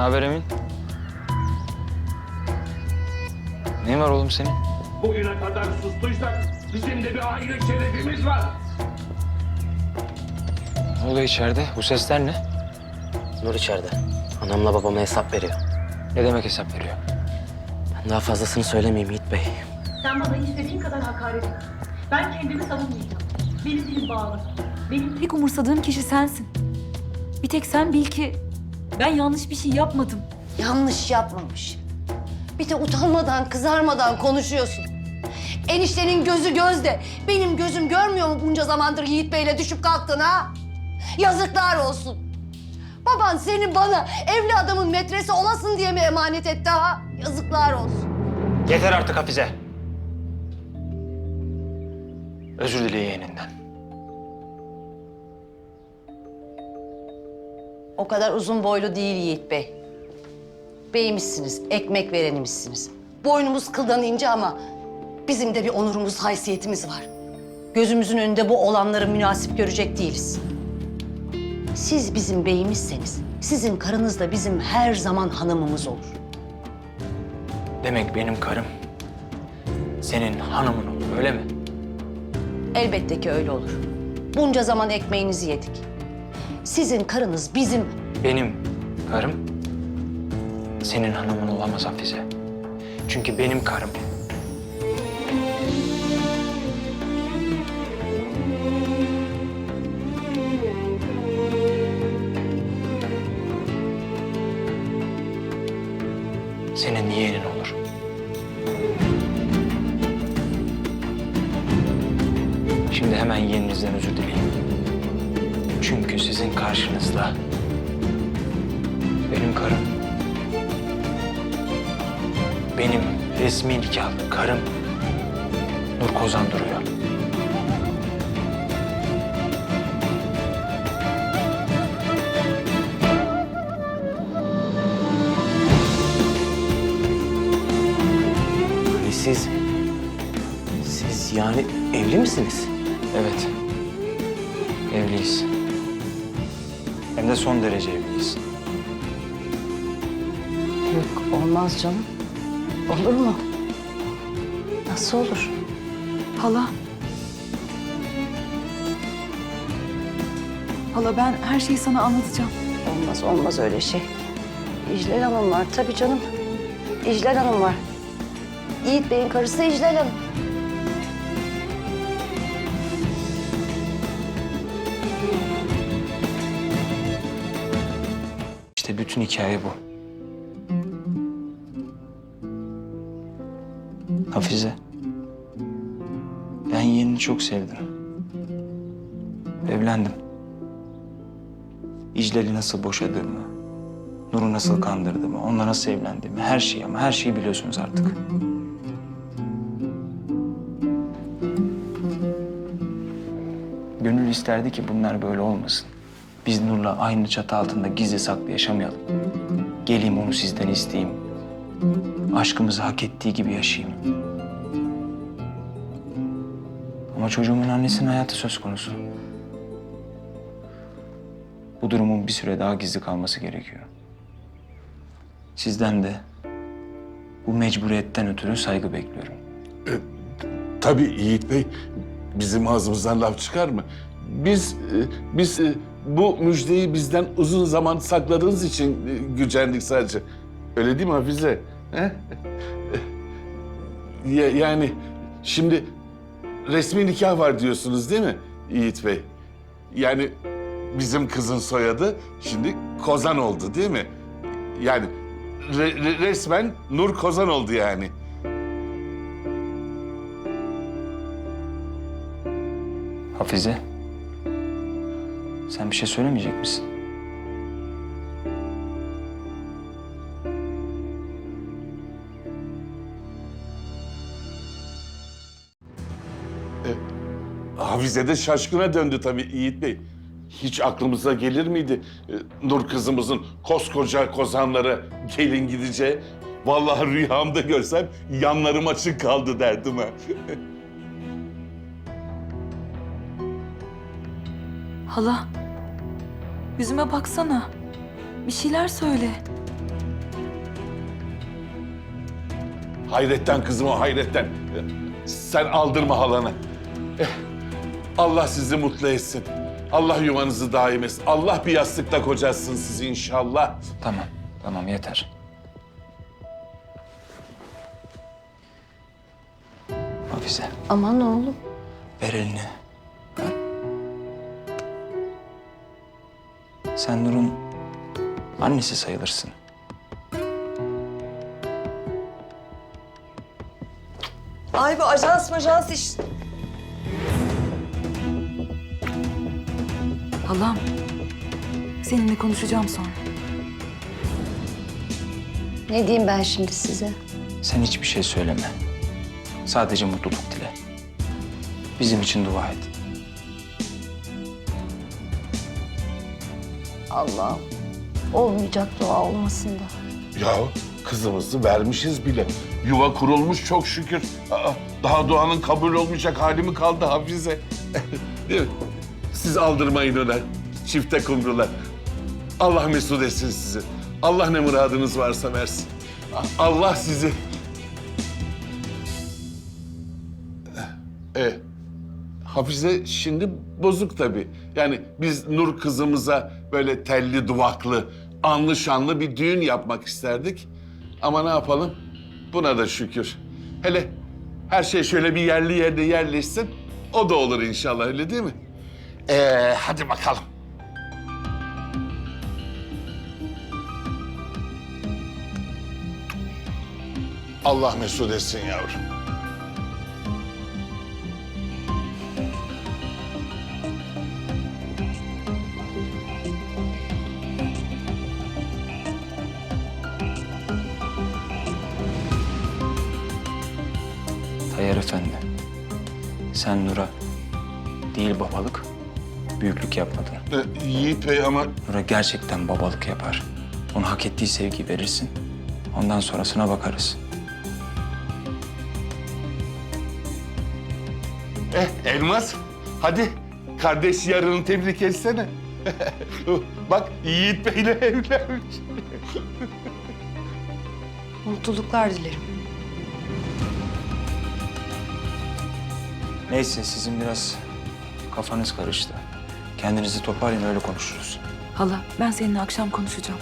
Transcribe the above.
Ne haber Emin? Neyin var oğlum senin? Bugüne kadar sustuysak bizim de bir aile şerefimiz var. Ne oluyor içeride? Bu sesler ne? Nur içeride. Anamla babama hesap veriyor. Ne demek hesap veriyor? Ben daha fazlasını söylemeyeyim Yiğit Bey. Sen bana istediğin kadar hakaret et. Ben kendimi savunmayacağım. Benim dilim bağlı. Benim tek umursadığım kişi sensin. Bir tek sen bil ki ben yanlış bir şey yapmadım. Yanlış yapmamış. Bir de utanmadan, kızarmadan konuşuyorsun. Eniştenin gözü gözde. Benim gözüm görmüyor mu bunca zamandır Yiğit Bey'le düşüp kalktın ha? Yazıklar olsun. Baban seni bana evli adamın metresi olasın diye mi emanet etti ha? Yazıklar olsun. Yeter artık Hafize. Özür dile yeğeninden. O kadar uzun boylu değil Yiğit Bey. Beymişsiniz, ekmek verenimizsiniz. Boynumuz kıldan ince ama bizim de bir onurumuz, haysiyetimiz var. Gözümüzün önünde bu olanları münasip görecek değiliz. Siz bizim beyimizseniz, sizin karınız da bizim her zaman hanımımız olur. Demek benim karım senin hanımın olur öyle mi? Elbette ki öyle olur. Bunca zaman ekmeğinizi yedik. Sizin karınız bizim Benim karım senin hanımın olamaz Hafize. Çünkü benim karım senin yeğenin olur. Şimdi hemen yeğeninizden özür dileyin. Çünkü sizin karşınızda benim karım, benim resmi nikahlı karım Nur Kozan duruyor. Hani siz... Siz yani evli misiniz? Evet, evliyiz. Hem de son derece evliyiz. Yok olmaz canım. Olur mu? Nasıl olur? Hala. Hala ben her şeyi sana anlatacağım. Olmaz olmaz öyle şey. İclal Hanım var tabii canım. İclal Hanım var. Yiğit Bey'in karısı İclal Hanım. İşte bütün hikaye bu. Hafize. Ben yeğenini çok sevdim. Evlendim. İclal'i nasıl boşadığımı, Nur'u nasıl kandırdığımı, onunla nasıl evlendiğimi, her şeyi ama her şeyi biliyorsunuz artık. Gönül isterdi ki bunlar böyle olmasın. Biz Nur'la aynı çatı altında gizli saklı yaşamayalım. Geleyim onu sizden isteyeyim. Aşkımızı hak ettiği gibi yaşayayım. Ama çocuğumun annesinin hayatı söz konusu. Bu durumun bir süre daha gizli kalması gerekiyor. Sizden de bu mecburiyetten ötürü saygı bekliyorum. Tabii Yiğit Bey, bizim ağzımızdan laf çıkar mı? Biz, e, biz e, bu müjdeyi bizden uzun zaman sakladığınız için e, gücendik sadece. Öyle değil mi Hafize? He? Ya- yani şimdi resmi nikah var diyorsunuz değil mi Yiğit Bey? Yani bizim kızın soyadı şimdi Kozan oldu değil mi? Yani re- re- resmen Nur Kozan oldu yani. Hafize, sen bir şey söylemeyecek misin? Hafize de şaşkına döndü tabii Yiğit Bey. Hiç aklımıza gelir miydi e, Nur kızımızın koskoca kozanlara gelin gideceği? Vallahi rüyamda görsem yanlarım açık kaldı derdim ha. Hala, yüzüme baksana. Bir şeyler söyle. Hayretten kızım o hayretten. Sen aldırma halanı. Eh, Allah sizi mutlu etsin. Allah yuvanızı daim etsin. Allah bir yastıkta kocatsın sizi inşallah. Tamam, tamam yeter. Hafize, Aman oğlum. ver elini. Sen Nur'un annesi sayılırsın. Ay bu ajans majans iş. Halam. Seninle konuşacağım sonra. Ne diyeyim ben şimdi size? Sen hiçbir şey söyleme. Sadece mutluluk dile. Bizim için dua et. Allah'ım. Olmayacak dua olmasın da. Ya kızımızı vermişiz bile. Yuva kurulmuş çok şükür. Aa, daha duanın kabul olmayacak hali mi kaldı Hafize? Değil mi? Siz aldırmayın ona. Çifte kumrular. Allah mesut etsin sizi. Allah ne muradınız varsa versin. Allah sizi... E, Hafize şimdi bozuk tabii. Yani biz Nur kızımıza böyle telli duvaklı, anlı şanlı bir düğün yapmak isterdik. Ama ne yapalım? Buna da şükür. Hele her şey şöyle bir yerli yerde yerleşsin. O da olur inşallah öyle değil mi? Ee, hadi bakalım. Allah mesut etsin yavrum. Sen Nur'a değil babalık, büyüklük yapmadın. Ee, Yiğit Bey ama Nur'a gerçekten babalık yapar. Ona hak ettiği sevgiyi verirsin. Ondan sonrasına bakarız. Eh Elmas, hadi kardeş yarını tebrik etsene. Bak Yiğit Bey'le evlenmiş. Mutluluklar dilerim. Neyse sizin biraz kafanız karıştı. Kendinizi toparlayın öyle konuşuruz. Hala ben seninle akşam konuşacağım.